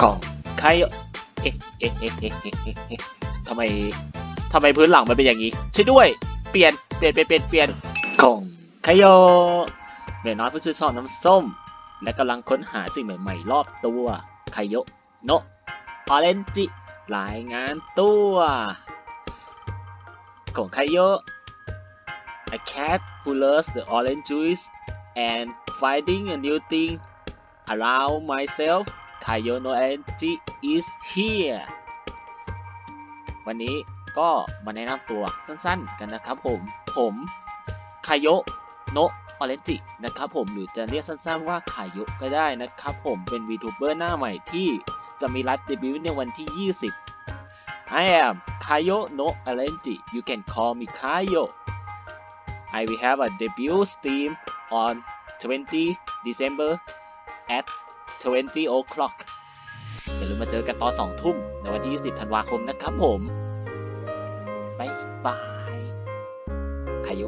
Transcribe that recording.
ของใครเอ๊ะเอ๊ะเอ๊ะเอ๊ะเอ๊ะเอ๊ะเอ๊ะทำไมทำไมพื้นหลังมันเป็นอย่างนี้ช่วยด้วย เปลี่ยนเปลี่ยนเปลี่ยนเปลี่ยนเปลี่ยนของใครโยเมน้อยผู้ชื่อชอบน้ำส้ม และกำลังค้นหาสิ่งใหม่ๆ รอบตัวไคโยโนะออเรนจิรายงานตัวของไคโย A cat who loves the orange juice and finding a new thing around myself Kayo no Anji is here วันนี้ก็มาแนะนำตัวสั้นๆกันนะครับผม ผมคายโยโนะออเรนจินะครับผมหรือจะเรียกสั้นๆว่าคายโยก็ได้นะครับผมเป็น VTuber หน้าใหม่ที่จะมีไลฟ์เดบิวต์ในวันที่ 20 I am Kayo no Orange you can call me Kayo I will have a debut stream on 20 December at 20 o'clock อย่าลืมมาเจอกันตอน 2 ทุ่ม ในวันที่ 20 ธันวาคมนะครับผม บ๊ายบาย ขายุ